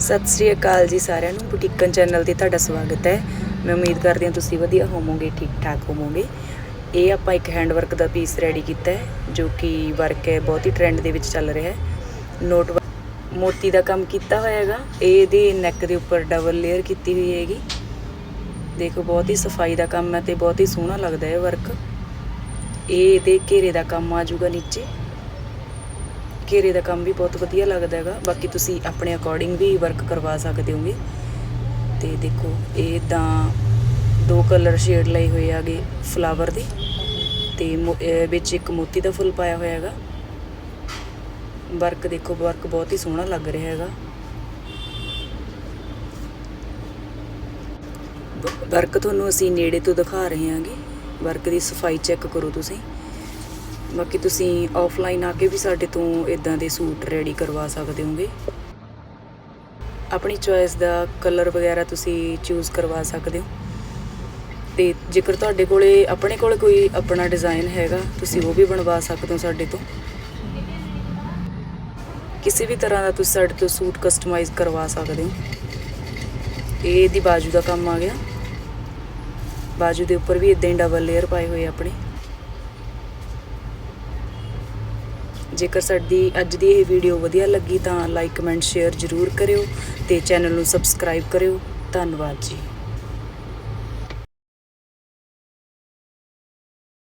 ਸਤਿ ਸ੍ਰੀ ਅਕਾਲ ਜੀ ਸਾਰਿਆਂ ਨੂੰ ਬੁਟੀਕਨ ਚੈਨਲ ਤੇ ਤੁਹਾਡਾ ਸਵਾਗਤ ਹੈ। ਮੈਂ ਉਮੀਦ ਕਰਦੀ ਹਾਂ ਤੁਸੀਂ ਵਧੀਆ ਹੋਵੋਗੇ ਠੀਕ ਠਾਕ ਹੋਵੋਗੇ। ਇਹ ਆਪਾਂ ਇੱਕ ਹੈਂਡ ਵਰਕ ਦਾ ਪੀਸ ਰੈਡੀ ਕੀਤਾ ਹੈ, ਜੋ ਕਿ ਵਰਕ ਹੈ, ਬਹੁਤ ਹੀ ਟ੍ਰੈਂਡ ਦੇ ਵਿੱਚ ਚੱਲ ਰਿਹਾ ਹੈ। ਨੋਟ ਮੋਤੀ ਦਾ ਕੰਮ ਕੀਤਾ ਹੋਇਆ ਹੈਗਾ। ਇਹ ਇਹਦੀ ਨੈਕ ਦੇ ਉੱਪਰ ਡਬਲ ਲੇਅਰ ਕੀਤੀ ਹੋਈ ਹੈਗੀ। ਦੇਖੋ, ਬਹੁਤ ਹੀ ਸਫ਼ਾਈ ਦਾ ਕੰਮ ਹੈ ਤੇ ਬਹੁਤ ਹੀ ਸੋਹਣਾ ਲੱਗਦਾ ਹੈ ਵਰਕ ਇਹ ਇਹਦੇ ਘੇਰੇ ਦਾ ਕੰਮ ਆ ਜਾਊਗਾ ਨੀਚੇ। ਘੇਰੇ ਦਾ ਕੰਮ ਵੀ ਬਹੁਤ ਵਧੀਆ ਲੱਗਦਾ ਹੈਗਾ। ਬਾਕੀ ਤੁਸੀਂ ਆਪਣੇ ਅਕੋਰਡਿੰਗ ਵੀ ਵਰਕ ਕਰਵਾ ਸਕਦੇ ਹੋਗੇ। ਤੇ ਦੇਖੋ, ਇਹ ਤਾਂ ਦੋ ਕਲਰ ਸ਼ੇਡ ਲਏ ਹੋਏ ਆਗੇ ਫਲਾਵਰ ਦੇ। ਤੇ ਮੋ- ਵਿੱਚ ਇੱਕ ਮੋਤੀ ਦਾ ਫੁੱਲ ਪਾਇਆ ਹੋਇਆ ਹੈਗਾ। ਵਰਕ ਦੇਖੋ ਵਰਕ ਬਹੁਤ ਹੀ ਸੋਹਣਾ ਲੱਗ ਰਿਹਾ ਹੈਗਾ। ਵ- ਵਰਕ ਤੁਹਾਨੂੰ ਅਸੀਂ ਨੇੜੇ ਤੋਂ ਦਿਖਾ ਰਹੇ ਹਾਂਗੇ। ਵਰਕ ਦੀ ਸਫ਼ਾਈ ਚੈੱਕ ਕਰੋ ਤੁਸੀਂ। ਬਾਕੀ ਤੁਸੀਂ ਆਫਲਾਈਨ ਆ ਕੇ ਵੀ ਸਾਡੇ ਤੋਂ ਇਦਾਂ ਦੇ ਸੂਟ ਰੈਡੀ ਕਰਵਾ ਸਕਦੇ ਹੋਗੇ। ਆਪਣੀ ਚੋਇਸ ਦਾ ਕਲਰ ਵਗੈਰਾ ਤੁਸੀਂ ਚੂਜ਼ ਕਰਵਾ ਸਕਦੇ ਹੋ। ਤੇ ਜੇਕਰ ਤੁਹਾਡੇ ਕੋਲੇ, ਆਪਣੇ ਕੋਲੇ ਕੋਈ ਆਪਣਾ ਡਿਜ਼ਾਈਨ ਹੈਗਾ, ਤੁਸੀਂ ਉਹ ਵੀ ਬਣਵਾ ਸਕਦੇ ਹੋ ਸਾਡੇ ਤੋਂ। ਕਿਸੇ ਵੀ ਤਰ੍ਹਾਂ ਦਾ ਤੁਸੀਂ ਸਾਡੇ ਤੋਂ ਸੂਟ ਕਸਟਮਾਈਜ਼ ਕਰਵਾ ਸਕਦੇ ਹੋ। ਇਹ ਇਹਦੀ ਬਾਜੂ ਦਾ ਕੰਮ ਆ ਗਿਆ। ਬਾਜੂ ਦੇ ਉੱਪਰ ਵੀ ਇਦਾਂ ਹੀ ਡਬਲ ਲੇਅਰ ਪਾਏ ਹੋਏ ਆਪਣੇ। ਜੇਕਰ ਸਾਡੀ ਅੱਜ ਦੀ ਇਹ ਵੀਡੀਓ ਵਧੀਆ ਲੱਗੀ ਤਾਂ ਲਾਈਕ ਕਮੈਂਟ ਸ਼ੇਅਰ ਜ਼ਰੂਰ ਕਰਿਓ ਤੇ ਚੈਨਲ ਨੂੰ ਸਬਸਕ੍ਰਾਈਬ ਕਰਿਓ। ਧੰਨਵਾਦ ਜੀ।